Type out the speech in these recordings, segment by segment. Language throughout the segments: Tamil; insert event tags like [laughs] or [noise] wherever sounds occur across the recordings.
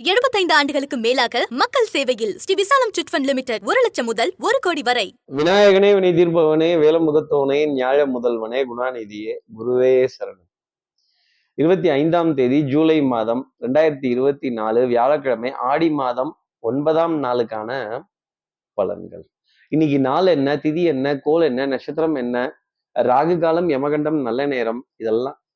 75 ஆண்டுகளுக்கு மேலாக மக்கள் சேவையில் ஸ்ரீ விசாலம் சிட்ஃபண்ட் லிமிடெட் ஒரு லட்சம் முதல் ஒரு கோடி வரை. விநாயகனே வினை தீர்ப்பவனே வேலமுகத்தோனே ஞாழ முதல்வனே குணாநிதியே குருவே சரணம். இருபத்தி ஐந்தாம் தேதி ஜூலை மாதம் ரெண்டாயிரத்தி இருபத்தி நாலு வியாழக்கிழமை ஆடி மாதம் ஒன்பதாம் நாளுக்கான பலன்கள். இன்னைக்கு நாள் என்ன திதி என்ன கோல் என்ன நட்சத்திரம் என்ன ராகு காலம் யமகண்டம் நல்ல நேரம் இதெல்லாம்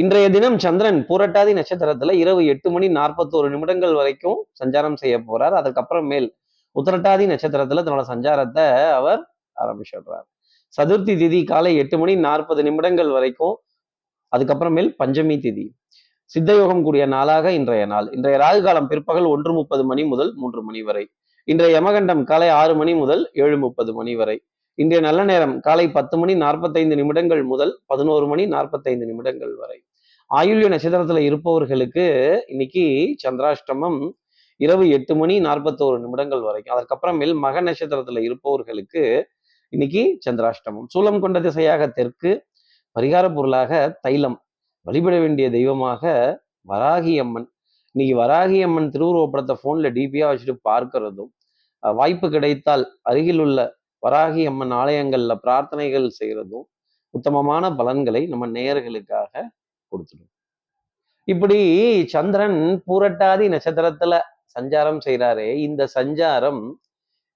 இன்றைய தினம் சந்திரன் பூரட்டாதி நட்சத்திரத்துல இரவு எட்டு மணி நாற்பத்தோரு நிமிடங்கள் வரைக்கும் சஞ்சாரம் செய்ய போறார். அதுக்கப்புறம் மேல் உத்திரட்டாதி நட்சத்திரத்துல தன்னோட சஞ்சாரத்தை அவர் ஆரம்பிச்சிடுறார். சதுர்த்தி திதி காலை எட்டு மணி நாற்பது நிமிடங்கள் வரைக்கும் அதுக்கப்புறமேல் பஞ்சமி திதி. சித்தயோகம் கூடிய நாளாக இன்றைய நாள். இன்றைய ராகு காலம் பிற்பகல் ஒன்று முப்பது மணி முதல் மூன்று மணி வரை. இன்றைய யமகண்டம் காலை ஆறு மணி முதல் ஏழு முப்பது மணி வரை. இன்றைய நல்ல நேரம் காலை பத்து மணி நாற்பத்தைந்து நிமிடங்கள் முதல் பதினோரு மணி நாற்பத்தைந்து நிமிடங்கள் வரை. ஆயுள்ய நட்சத்திரத்துல இருப்பவர்களுக்கு இன்னைக்கு சந்திராஷ்டமம் இரவு எட்டு மணி நாற்பத்தோரு நிமிடங்கள் வரைக்கும். அதற்கப்புறமேல் மக நட்சத்திரத்துல இருப்பவர்களுக்கு இன்னைக்கு சந்திராஷ்டமம். சூலம் கொண்ட திசையாக தெற்கு பரிகார பொருளாக தைலம். வழிபட வேண்டிய தெய்வமாக வராகி அம்மன். இன்னைக்கு வராகி அம்மன் திருவுருவப்படத்தை போன்ல டிபியா வச்சுட்டு பார்க்கிறதும் வாய்ப்பு கிடைத்தால் அருகில் உள்ள வராகி அம்மன் ஆலயங்கள்ல பிரார்த்தனைகள் செய்கிறதும் உத்தமமான பலன்களை நம்ம நேயர்களுக்காக கொடுத்துடும். இப்படி சந்திரன் பூரட்டாதி நட்சத்திரத்துல சஞ்சாரம் செய்கிறாரு இந்த சஞ்சாரம்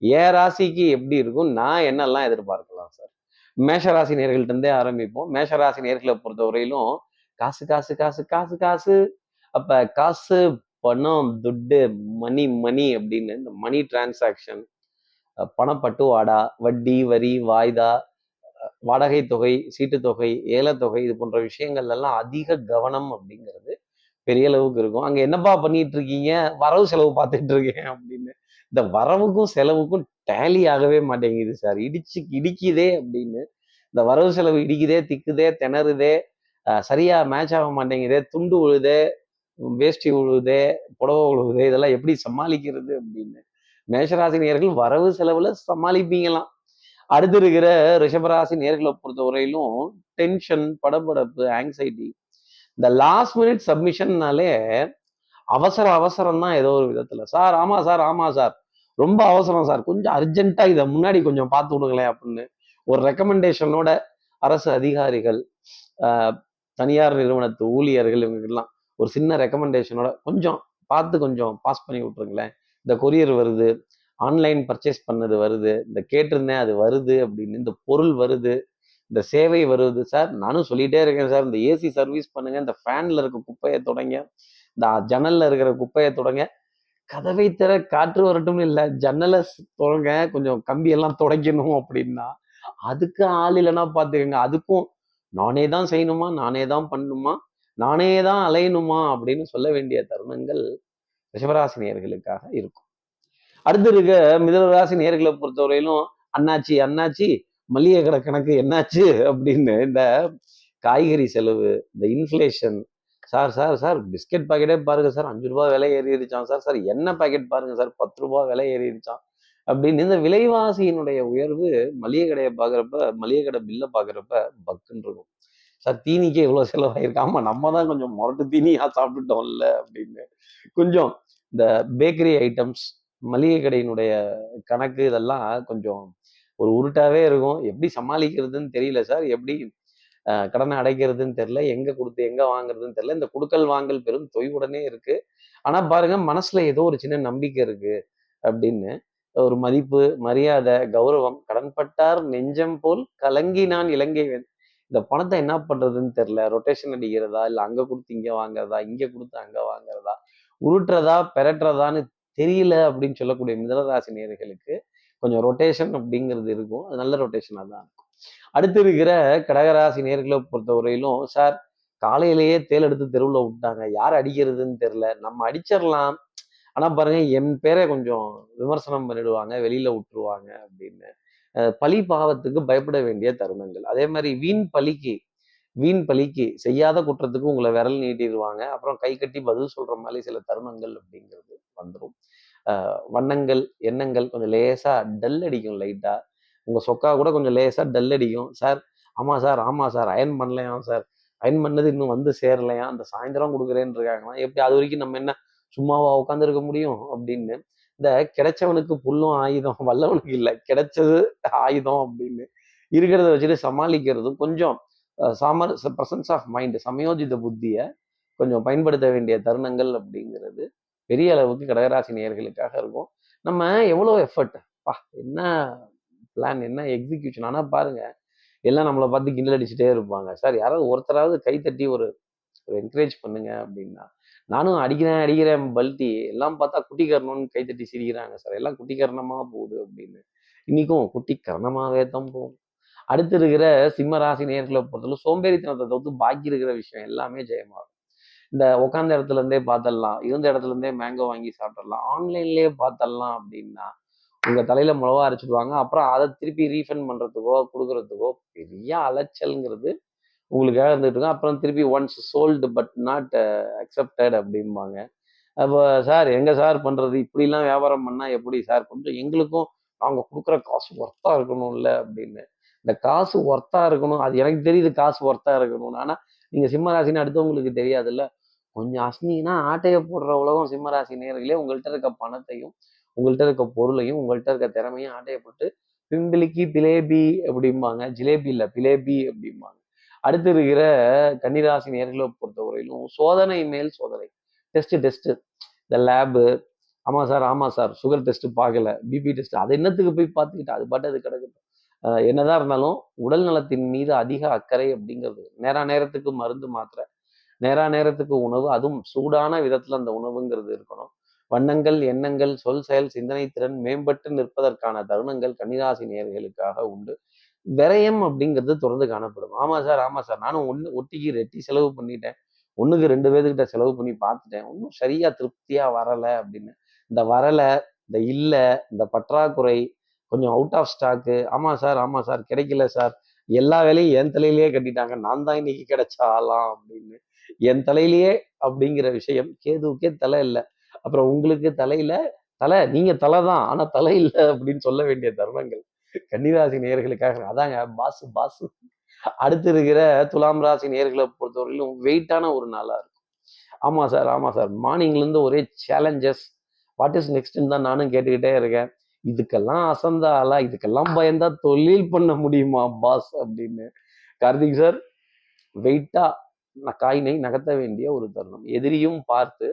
ஏ ராசிக்கு எப்படி இருக்கும்? நான் என்னெல்லாம் எதிர்பார்க்கலாம் சார்? மேஷராசி நேர்கள்ட்ட இருந்தே ஆரம்பிப்போம். மேஷராசி நேர்களை பொறுத்தவரையிலும் காசு காசு காசு காசு காசு. அப்ப காசு பணம் துட்டு மணி மணி அப்படின்னு இந்த மணி டிரான்சாக்ஷன் பணப்பட்டுவாடா வட்டி வரி வாய்தா வாடகை தொகை சீட்டுத்தொகை ஏலத்தொகை இது போன்ற விஷயங்கள்லாம் அதிக கவனம் அப்படிங்கிறது பெரிய அளவுக்கு இருக்கும். அங்கே என்னப்பா பண்ணிட்டு இருக்கீங்க? வரவு செலவு பார்த்துட்டு இருக்கேன் அப்படின்னு. இந்த வரவுக்கும் செலவுக்கும் டேலி ஆகவே மாட்டேங்குது சார் இடிச்சு இடிக்குதே அப்படின்னு. இந்த வரவு செலவு இடிக்குதே திக்குதே திணறுதே சரியா மேட்ச் ஆக மாட்டேங்குதே துண்டு உழுதே வேஷ்டி உழுவுதே புடவை உழுவுதே இதெல்லாம் எப்படி சமாளிக்கிறது அப்படின்னு. மேஷராசினியர்கள் வரவு செலவுல சமாளிப்பீங்களாம். அடுத்து இருக்கிற ரிஷபராசி நேர்களை பொறுத்தவரையிலும் டென்ஷன் படபடப்பு ஆங்ஸைட்டி இந்த லாஸ்ட் மினிட் சப்மிஷன்னாலே அவசர அவசரம் தான் ஏதோ ஒரு விதத்துல. சார் ஆமா சார் ஆமா சார். ரொம்ப அவசரம் சார். கொஞ்சம் அர்ஜென்ட்டா இதை முன்னாடி கொஞ்சம் பார்த்து விடுங்களேன் அப்படின்னு ஒரு ரெக்கமெண்டேஷனோட அரசு அதிகாரிகள் தனியார் நிறுவனத்து ஊழியர்கள் இவங்கெல்லாம் ஒரு சின்ன ரெக்கமெண்டேஷனோட கொஞ்சம் பார்த்து கொஞ்சம் பாஸ் பண்ணி விட்டுருங்களேன். இந்த கொரியர் வருது. ஆன்லைன் பர்ச்சேஸ் பண்ணது வருது. இந்த கேட்டிருந்தேன் அது வருது அப்படின்னு இந்த பொருள் வருது. இந்த சேவை வருது. சார் நானும் சொல்லிட்டே இருக்கேன் சார். இந்த ஏசி சர்வீஸ் பண்ணுங்க. இந்த ஃபேன்ல இருக்க குப்பையை தொடங்க. இந்த ஜன்னல்ல இருக்கிற குப்பையை தொடங்க. கதவை திற காற்று வரட்டும்னு இல்லை. ஜன்னலை தொடங்க. கொஞ்சம் கம்பியெல்லாம் தொடங்கணும் அப்படின்னா அதுக்கு ஆள் இல்லைன்னா பார்த்துக்கோங்க. அதுக்கும் நானே தான் செய்யணுமா? நானே தான் பண்ணணுமா? நானே தான் அலையணுமா? அப்படின்னு சொல்ல வேண்டிய தருணங்கள் ரிஷபராசினியர்களுக்காக இருக்கும். அடுத்து இருக்க மிதனராசி நேர்களை பொறுத்தவரையிலும் அண்ணாச்சி அண்ணாச்சி மளிகை கடை கணக்கு என்னாச்சு அப்படின்னு இந்த காய்கறி செலவு இந்த inflation sir sir sir biscuit பாக்கெட்டே பாருங்க சார் அஞ்சு ரூபா விலை ஏறிடுச்சான் சார் சார் எண்ணெய் பாக்கெட் பாருங்க சார் பத்து ரூபா விலை ஏறிடுச்சான் அப்படின்னு இந்த விலைவாசியினுடைய உயர்வு மளிகை கடையை பார்க்குறப்ப மளிகை கடை பில்லை பார்க்குறப்ப பக்குன்னு இருக்கும். சார் தீனிக்கே இவ்வளோ செலவாயிருக்கு? நம்ம தான் கொஞ்சம் முரட்டு தீனியா சாப்பிட்டுட்டோம்ல அப்படின்னு. கொஞ்சம் இந்த பேக்கரி ஐட்டம்ஸ் மளிகை கடையினுடைய கணக்கு இதெல்லாம் கொஞ்சம் ஒரு உருட்டாவே இருக்கும். எப்படி சமாளிக்கிறதுன்னு தெரியல சார். எப்படி கடனை அடைக்கிறதுன்னு தெரியல. எங்க கொடுத்து எங்க வாங்குறதுன்னு தெரியல. இந்த குடுக்கல் வாங்கல் பெரும் தொய்வுடனே இருக்கு. ஆனா பாருங்க மனசுல ஏதோ ஒரு சின்ன நம்பிக்கை இருக்கு அப்படின்னு. ஒரு மதிப்பு மரியாதை கௌரவம் கடன்பட்டார் நெஞ்சம் போல் கலங்கி நான் இலங்கை இந்த பணத்தை என்ன பண்றதுன்னு தெரியல. ரொட்டேஷன் அடிக்கிறதா? இல்ல அங்க கொடுத்து இங்க வாங்குறதா? இங்க கொடுத்து அங்க வாங்குறதா? உருட்டுறதா? பெரட்டுறதான்னு தெரியல அப்படின்னு சொல்லக்கூடிய மிதனராசி நேர்களுக்கு கொஞ்சம் ரொட்டேஷன் அப்படிங்கிறது இருக்கும். அது நல்ல ரொட்டேஷனாக தான் இருக்கும். அடுத்து இருக்கிற கடகராசி நேர்களை பொறுத்தவரையிலும் சார் காலையிலேயே தேல் எடுத்து தெருவில் விட்டாங்க. யார் அடிக்கிறதுன்னு தெரியல. நம்ம அடிச்சிடலாம். ஆனா பாருங்க என் பேரை கொஞ்சம் விமர்சனம் பண்ணிடுவாங்க. வெளியில விட்டுருவாங்க அப்படின்னு. பழி பாவத்துக்கு பயப்பட வேண்டிய தருணங்கள். அதே மாதிரி வீண் பழிக்கு வீண் பழிக்கு செய்யாத குற்றத்துக்கு உங்களை விரல் நீட்டிடுவாங்க. அப்புறம் கை கட்டி பதில் சொல்ற மாதிரி சில தருணங்கள் அப்படிங்கிறது. வந்துடும் வண்ணங்கள் எண்ணங்கள் கொஞ்சம் லேசா டல் அடிக்கும் லைட்டா. உங்க சொக்கா கூட கொஞ்சம் லேசா டல் அடிக்கும். சார் ஆமா சார் ஆமா சார் அயன் பண்ணலையா சார். அயன் பண்ணது இன்னும் வந்து சேரலையா அந்த சாயந்தரம் கொடுக்குறேன்னு இருக்காங்கன்னா எப்படி அது வரைக்கும் நம்ம என்ன சும்மாவா உட்காந்துருக்க முடியும்? அப்படின்னு. இந்த கிடைச்சவனுக்கு புல்லும் ஆயுதம் [laughs] வல்லவனுக்கு இல்லை கிடைச்சது ஆயுதம் அப்படின்னு இருக்கிறத வச்சுட்டு சமாளிக்கிறதும் கொஞ்சம் சாமர் பிரசன்ஸ் ஆஃப் மைண்ட் சமயோஜித புத்தியை கொஞ்சம் பயன்படுத்த வேண்டிய தருணங்கள் அப்படிங்கிறது. பெரிய அளவுக்கு கடகராசி நேயர்களுக்காக இருக்கும். நம்ம எவ்வளோ எஃபர்ட் பா என்ன பிளான் என்ன எக்ஸிகியூஷன் ஆனால் பாருங்க எல்லாம் நம்மளை பார்த்து கிண்டல் அடிச்சுட்டே இருப்பாங்க. சார் யாராவது ஒருத்தராவது கை தட்டி ஒரு ஒரு என்கரேஜ் பண்ணுங்க அப்படின்னா நானும் அடிக்கிறேன் அடிக்கிறேன் பல்ட்டி எல்லாம் பார்த்தா குட்டி கரணம்னு கை தட்டி சிரிக்கிறாங்க சார். எல்லாம் குட்டி போகுது அப்படின்னு. இன்னைக்கும் குட்டி கரணமாவே தான் போகும் அடுத்து இருக்கிற சிம்ம ராசி நேர்களை பொறுத்தவரை சோம்பேறித்தனத்தை தவிர்த்து பாக்கி இருக்கிற விஷயம் எல்லாமே ஜெயமாகும். இந்த உட்காந்த இடத்துல இருந்தே பார்த்துடலாம் இருந்த இடத்துல இருந்தே மேங்கோ வாங்கி சாப்பிட்றலாம் ஆன்லைன்லேயே பார்த்துடலாம் அப்படின்னா உங்க தலையில மிளவா அரைச்சிடுவாங்க. அப்புறம் அதை திருப்பி ரீஃபண்ட் பண்றதுக்கோ கொடுக்கறதுக்கோ பெரிய அலைச்சல்ங்கிறது உங்களுக்காக இருந்துட்டு இருக்கும். அப்புறம் திருப்பி once sold but not accepted அப்படிம்பாங்க. அப்போ சார் எங்க சார் பண்றது? இப்படிலாம் வியாபாரம் பண்ணா எப்படி சார்? கொஞ்சம் எங்களுக்கும் அவங்க கொடுக்குற காசு ஒர்த்தா இருக்கணும்ல அப்படின்னு. இந்த காசு ஒர்த்தா இருக்கணும். அது எனக்கு தெரியுது காசு ஒர்த்தா இருக்கணும் ஆனால் நீங்க சிம்மராசின்னு அடுத்தவங்களுக்கு தெரியாதுல்ல. கொஞ்சம் அஸ்னிங்கன்னா ஆட்டையை போடுற உலகம் சிம்மராசி நேர்களே உங்கள்கிட்ட இருக்க பணத்தையும் உங்கள்கிட்ட இருக்க பொருளையும் உங்கள்கிட்ட இருக்க திறமையும் ஆட்டையை போட்டு பிம்பிளிக்கு பிலேபி அப்படிம்பாங்க. ஜிலேபி இல்லை பிலேபி அப்படிம்பாங்க. அடுத்து இருக்கிற கன்னிராசி நேர்களை பொறுத்தவரையிலும் சோதனை மேல் சோதனை. Test test. இந்த லேபு. ஆமாம் சார் ஆமாம் சார். சுகர் டெஸ்ட் பார்க்கல. BP test. அது என்னத்துக்கு போய் பார்த்துக்கிட்டு? அது பாட்டு அது கிடக்கட்டும் என்னதான் இருந்தாலும் உடல் நலத்தின் மீது அதிக அக்கறை அப்படிங்கிறது நேர நேரத்துக்கு மருந்து மாத்திரை நேரா நேரத்துக்கு உணவு அதுவும் சூடான விதத்துல அந்த உணவுங்கிறது இருக்கணும். வண்ணங்கள் எண்ணங்கள் சொல் செயல் சிந்தனை திறன் மேம்பட்டு நிற்பதற்கான தருணங்கள் கன்னிராசி நேர்களுக்காக உண்டு. விரயம் அப்படிங்கிறது தொடர்ந்து காணப்படும். ஆமா சார் ஆமா சார். நானும் ஒன்று ஒட்டிக்கு ரெட்டி செலவு பண்ணிட்டேன். ஒண்ணுக்கு ரெண்டு பேர்த்துக்கிட்ட செலவு பண்ணி பார்த்துட்டேன் ஒன்றும் சரியா திருப்தியா வரல அப்படின்னு. இந்த வரல இந்த இல்லை இந்த பற்றாக்குறை கொஞ்சம் அவுட் ஆஃப் ஸ்டாக்கு ஆமா சார் ஆமா சார். கிடைக்கல சார். எல்லா வேலையும் என் தலையிலேயே கட்டிட்டாங்க. நான் தான் இன்னைக்கு கிடைச்ச ஆளாம் அப்படின்னு. என் தலையிலேயே அப்படிங்கிற விஷயம். கேதுவுக்கே தலை இல்லை. அப்புறம் உங்களுக்கு தலையில தலை நீங்க தலை தான். ஆனா தலை இல்லை அப்படின்னு சொல்ல வேண்டிய தருணங்கள். கன்னிராசி நேயர்களுக்காக அதாங்க பாசு பாசு. அடுத்து இருக்கிற துலாம் ராசி நேயர்களை பொறுத்தவரையிலும் வெயிட்டான ஒரு நாளா இருக்கும். ஆமா சார் ஆமா சார். மார்னிங்லேருந்து ஒரே சேலஞ்சஸ் வாட் இஸ் நெக்ஸ்ட்னு தான் நானும் கேட்டுக்கிட்டே இருக்கேன். இதுக்கெல்லாம் அசந்தாலா இதுக்கெல்லாம் பயந்தா தொழில் பண்ண முடியுமா பாஸ் அப்படின்னு. கார்த்திக் சார் வெயிட்டா காயினை நகர்த்த வேண்டிய ஒரு தருணம். எதிரியும் பார்த்து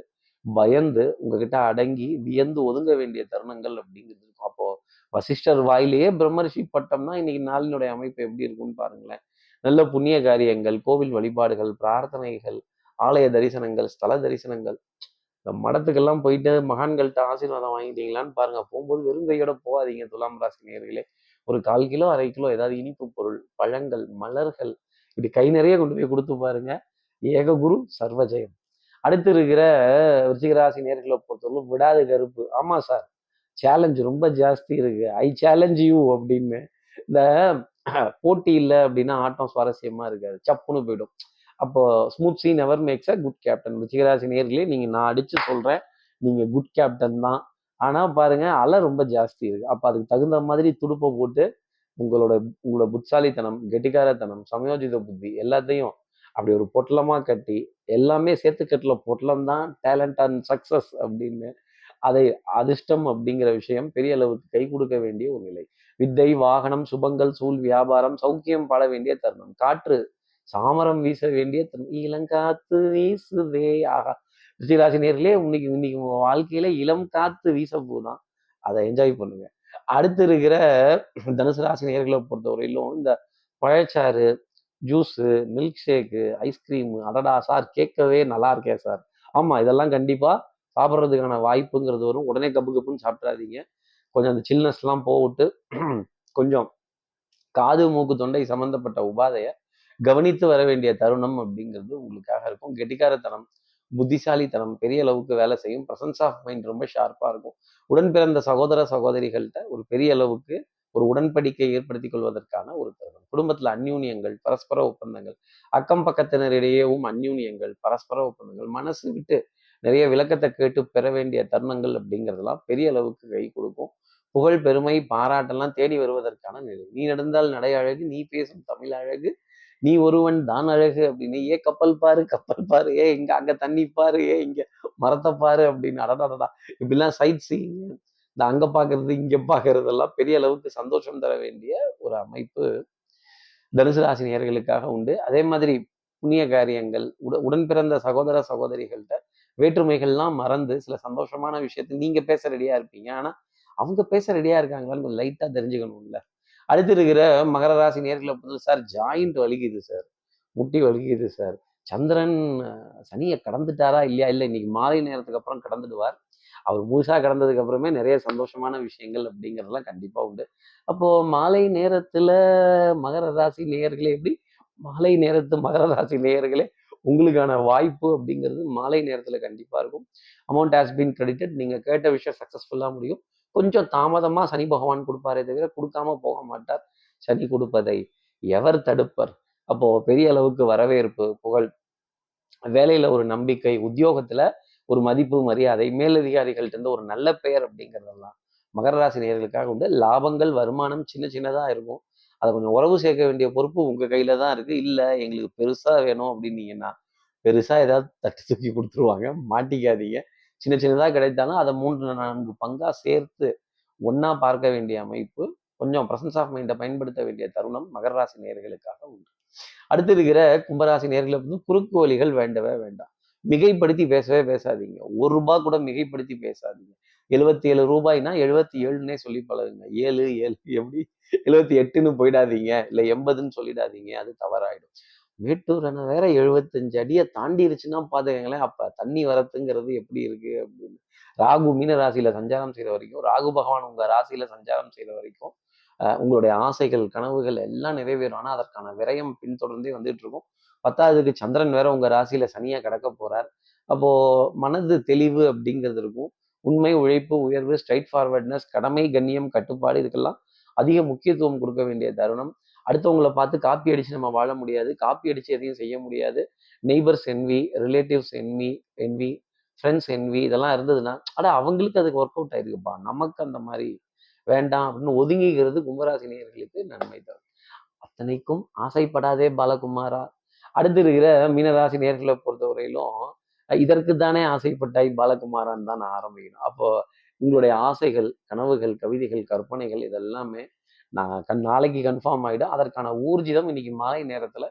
பயந்து உங்ககிட்ட அடங்கி வியந்து ஒதுங்க வேண்டிய தருணங்கள் அப்படிங்கிறது இருக்கும். அப்போ வசிஷ்டர் வாயிலேயே பிரம்மரிஷி பட்டம்னா இன்னைக்கு நாளினுடைய அமைப்பு எப்படி இருக்கும்னு பாருங்களேன். நல்ல புண்ணிய காரியங்கள் கோவில் வழிபாடுகள் பிரார்த்தனைகள் ஆலய தரிசனங்கள் ஸ்தல தரிசனங்கள். இந்த மடத்துக்கெல்லாம் போயிட்டு மகான்கள்ட்ட ஆசீர்வாதம் வாங்கிட்டீங்களான்னு பாருங்க. போகும்போது வெறும் கையோட போகாதீங்க துலாம் ராசி நேர்களே ஒரு கால் கிலோ அரை கிலோ ஏதாவது இனிப்பு பொருள் பழங்கள் மலர்கள் இப்படி கை நிறைய கொண்டு போய் கொடுத்து பாருங்க. ஏககுரு சர்வஜெயம். அடுத்து இருக்கிற விருச்சிகராசி நேர்களை பொறுத்தவரை விடாது கருப்பு. ஆமா சார் சேலஞ்ச் ரொம்ப ஜாஸ்தி இருக்கு. ஐ சேலஞ்ச் யூ அப்படின்னு. இந்த போட்டி இல்லை அப்படின்னா ஆட்டம் சுவாரஸ்யமா இருக்காது. சப்புன்னு போயிடும். அப்போ smooth seen ever makes a good captain ரிச்சிகராசி நேர்களே நீங்க நான் அடிச்சு சொல்றேன். நீங்க குட் கேப்டன் தான். ஆனா பாருங்க அலை ரொம்ப ஜாஸ்தி இருக்கு. அப்ப அதுக்கு தகுந்த மாதிரி துடுப்பை போட்டு உங்களோட உங்களோட புத்தாலித்தனம் கெட்டிக்காரத்தனம் சமயோஜித புத்தி எல்லாத்தையும் அப்படி ஒரு பொட்டலமாக கட்டி எல்லாமே சேர்த்துக்கட்டில் பொட்டலம் தான் டேலண்ட் அண்ட் சக்சஸ் அப்படின்னு அதை அதிர்ஷ்டம் அப்படிங்கிற விஷயம் பெரிய அளவுக்கு கை கொடுக்க வேண்டிய ஒரு நிலை. வித்தை வாகனம் சுபங்கள் சூழ் வியாபாரம் சௌக்கியம் பாட வேண்டிய தருணம். காற்று சாமரம் வீச வேண்டிய தருணம். இளங்காத்து வீசுதே ஆகா. ரிஷிராசி நேர்களே இன்னைக்கு இன்னைக்கு உங்கள் வாழ்க்கையில இளம் காத்து வீச போதான் அதை என்ஜாய் பண்ணுங்க. அடுத்து இருக்கிற தனுசு ராசி நேர்களை பொறுத்தவரையிலும் இந்த பழச்சாறு juice milk shake ice cream அடடா சார் கேட்கவே நல்லா இருக்கே சார். ஆமாம் இதெல்லாம் கண்டிப்பாக சாப்பிட்றதுக்கான வாய்ப்புங்கிறது வரும். உடனே கப்பு கப்புன்னு சாப்பிட்றாதீங்க கொஞ்சம் அந்த சில்னஸ்லாம் போட்டு [clears throat] கொஞ்சம் காது மூக்கு தொண்டை சம்மந்தப்பட்ட உபாதையை கவனித்து வர வேண்டிய தருணம் அப்படிங்கிறது உங்களுக்காக இருக்கும். கெட்டிக்காரத்தனம் புத்திசாலித்தனம் பெரிய அளவுக்கு வேலை செய்யும். பிரசன்ஸ் ஆஃப் மைண்ட் ரொம்ப ஷார்ப்பாக இருக்கும். உடன் பிறந்த சகோதர சகோதரிகள்கிட்ட ஒரு பெரிய அளவுக்கு ஒரு உடன்படிக்கை ஏற்படுத்திக் கொள்வதற்கான ஒரு தருணம். குடும்பத்துல அந்யூன்யங்கள் பரஸ்பர ஒப்பந்தங்கள் அக்கம் பக்கத்தினரிடையேவும் அந்யூன்யங்கள் பரஸ்பர ஒப்பந்தங்கள் மனசு விட்டு நிறைய விளக்கத்தை கேட்டு பெற வேண்டிய தருணங்கள் அப்படிங்கிறதெல்லாம் பெரிய அளவுக்கு கை கொடுக்கும். புகழ் பெருமை பாராட்டெல்லாம் தேடி வருவதற்கான நிலை. நீ நடந்தால் நடை அழகு நீ பேசும் தமிழ் அழகு நீ ஒருவன் தான் அழகு அப்படின்னு ஏ கப்பல் பாரு கப்பல் பாரு ஏ இங்க அங்க தண்ணி பாரு ஏ இங்க மரத்தை பாரு அப்படின்னு அடடா இப்படிலாம் சைட் சீயிங் இந்த அங்க பாக்குறது இங்க பாக்குறது எல்லாம் பெரிய அளவுக்கு சந்தோஷம் தர வேண்டிய ஒரு அமைப்பு தனுசு ராசி நேர்களுக்காக உண்டு. அதே மாதிரி புண்ணிய காரியங்கள் உட உடன் பிறந்த சகோதர சகோதரிகள்கிட்ட வேற்றுமைகள்லாம் மறந்து சில சந்தோஷமான விஷயத்த நீங்க பேச ரெடியா இருப்பீங்க. ஆனா அவங்க பேச ரெடியா இருக்காங்களான்னு லைட்டா தெரிஞ்சுக்கணும்ல. அடுத்து இருக்கிற மகர ராசி நேர்களை பொறுத்தவரை சார் ஜாயிண்ட் வலிக்குது சார். முட்டி வலிக்குது சார். சந்திரன் சனியை கடந்துட்டாரா இல்லையா? இல்லை இன்னைக்கு மாலை நேரத்துக்கு அப்புறம் கடந்துடுவார். அவர் முழுசாக கடந்ததுக்கு அப்புறமே நிறைய சந்தோஷமான விஷயங்கள் அப்படிங்கிறதெல்லாம் கண்டிப்பாக உண்டு. அப்போது மாலை நேரத்தில் மகர ராசி நேயர்களே எப்படி? மாலை நேரத்து மகர ராசி நேயர்களே உங்களுக்கான வாய்ப்பு அப்படிங்கிறது மாலை நேரத்தில் கண்டிப்பாக இருக்கும். அமௌண்ட் ஹாஸ் பீன் கிரெடிட்டட் நீங்கள் கேட்ட விஷயம் சக்ஸஸ்ஃபுல்லாக முடியும். கொஞ்சம் தாமதமா சனி பகவான் கொடுப்பாரே தவிர கொடுக்காம போக மாட்டார். சனி கொடுப்பதை எவர் தடுப்பர்? அப்போ பெரிய அளவுக்கு வரவேற்பு புகழ். வேலையில ஒரு நம்பிக்கை உத்தியோகத்துல ஒரு மதிப்பு மரியாதை மேலதிகாரிகள்ட்ட இருந்து ஒரு நல்ல பெயர் அப்படிங்கிறதெல்லாம் மகர ராசி நேர்களுக்காக உண்டு. லாபங்கள் வருமானம் சின்ன சின்னதா இருக்கும். அதை கொஞ்சம் உறவு சேர்க்க வேண்டிய பொறுப்பு உங்க கையில தான் இருக்கு. இல்ல எங்களுக்கு பெருசா வேணும் அப்படின்னீங்கன்னா பெருசா ஏதாவது தட்டு தூக்கி கொடுத்துருவாங்க. மாட்டிக்காதீங்க. சின்ன சின்னதாக கிடைத்தாலும் அதை மூன்று நான்கு பங்காக சேர்த்து ஒன்றா பார்க்க வேண்டிய அமைப்பு கொஞ்சம் பிரசன்ஸ் ஆஃப் மைண்டை பயன்படுத்த வேண்டிய தருணம் மகர ராசி நேர்களுக்காக உண்டு. அடுத்து இருக்கிற கும்பராசி நேர்களை வந்து குறுக்கு வழிகள் வேண்டவே வேண்டாம். மிகைப்படுத்தி பேசவே பேசாதீங்க. ஒரு ரூபாய் கூட மிகைப்படுத்தி பேசாதீங்க. எழுபத்தி ஏழு ரூபாய்னா எழுபத்தி ஏழுன்னே சொல்லி பழகுங்க. ஏழு ஏழு எப்படி? எழுபத்தி எட்டுன்னு போயிடாதீங்க. இல்லை எண்பதுன்னு சொல்லிடாதீங்க. அது தவறாயிடும். மேட்டூர் அணை வேற எழுபத்தஞ்சு அடியை தாண்டிருச்சுன்னா பாத்துக்கங்களேன். அப்ப தண்ணி வரத்துங்கிறது எப்படி இருக்கு அப்படின்னு. ராகு மீன ராசியில சஞ்சாரம் செய்கிற வரைக்கும் ராகு பகவான் உங்க ராசியில சஞ்சாரம் செய்கிற வரைக்கும் உங்களுடைய ஆசைகள் கனவுகள் எல்லாம் நிறைவேறும். ஆனால் அதற்கான விரயம் பின்தொடர்ந்தே வந்துட்டு இருக்கும். பத்தாவதுக்கு சந்திரன் வேற உங்க ராசியில சனியா கிடக்க போறார். அப்போ மனது தெளிவு அப்படிங்கிறது இருக்கும். உண்மை உழைப்பு உயர்வு ஸ்ட்ரைட் ஃபார்வர்ட்னஸ் கடமை கண்ணியம் கட்டுப்பாடு இதுக்கெல்லாம் அதிக முக்கியத்துவம் கொடுக்க வேண்டிய தருணம். அடுத்தவங்களை பார்த்து காப்பி அடித்து நம்ம வாழ முடியாது. காப்பி அடித்து எதையும் செய்ய முடியாது. Neighbours envy relatives envy envy friends envy இதெல்லாம் இருந்ததுன்னா ஆனால் அவங்களுக்கு அதுக்கு ஒர்க் அவுட் ஆயிருக்குப்பா. நமக்கு அந்த மாதிரி வேண்டாம் அப்படின்னு ஒதுங்கிக்கிறது கும்பராசினியர்களுக்கு நன்மை தரும் அத்தனைக்கும் ஆசைப்படாதே பாலகுமாரா. அடுத்து இருக்கிற மீனராசி நேர்களை பொறுத்தவரையிலும் இதற்கு தானே ஆசைப்பட்டாய் பாலகுமாரான்னு தான் நான் ஆரம்பிக்கணும். அப்போ உங்களுடைய ஆசைகள் கனவுகள் கவிதைகள் கற்பனைகள் இதெல்லாமே நான் கண் நாளைக்கு கன்ஃபார்ம் ஆகிடும் அதற்கான ஊர்ஜிதம் இன்னைக்கு மாலை நேரத்தில்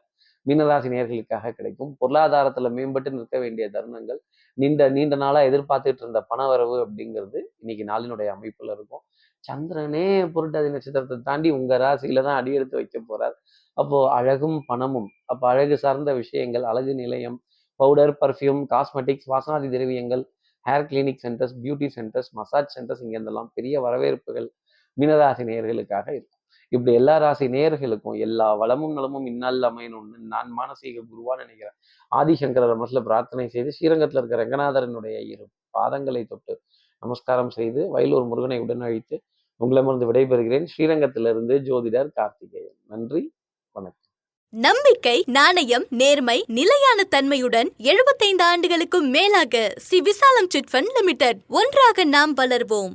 மீனராசி நேர்களுக்காக கிடைக்கும். பொருளாதாரத்தில் மேம்பட்டு நிற்க வேண்டிய தருணங்கள் நீண்ட நீண்ட நாளாக எதிர்பார்த்துட்டு இருந்த பணவரவு அப்படிங்கிறது இன்னைக்கு நாளினுடைய அமைப்பில் இருக்கும். சந்திரனே புரட்டாதி நட்சத்திரத்தை தாண்டி உங்கள் ராசியில தான் அடியெடுத்து வைக்க போறார். அப்போ அழகும் பணமும் அப்போ அழகு சார்ந்த விஷயங்கள் அழகு நிலையம் பவுடர் பர்ஃப்யூம் காஸ்மெட்டிக்ஸ் வாசனாதி திரவியங்கள் hair clinic centres beauty centres massage centres இங்கேருந்தெல்லாம் பெரிய வரவேற்புகள் மீனராசி நேயர்களுக்காக இருக்கும். இப்படி எல்லா ராசி நேயர்களுக்கும் எல்லா வளமும் நலமும் இன்னால் அமையணும்னு நான் மானசீக குருவான்னு நினைக்கிறேன். ஆதிசங்கர மனசுல பிரார்த்தனை செய்து ஸ்ரீரங்கத்தில் இருக்கிற ரங்கநாதரனுடைய இரு பாதங்களை தொட்டு நமஸ்காரம் செய்து வயலூர் முருகனை உடனழித்து உங்களமிருந்து உங்களிடமிருந்து விடைபெறுகிறேன். ஸ்ரீரங்கத்திலிருந்து ஜோதிடர் கார்த்திகேயன். நன்றி வணக்கம். நம்பிக்கை நாணயம் நேர்மை நிலையான தன்மையுடன் 75 ஆண்டுகளுக்கும் மேலாக ஸ்ரீ விசாலம் சிட் ஃபண்ட் லிமிடெட் ஒன்றாக நாம் வளர்வோம்.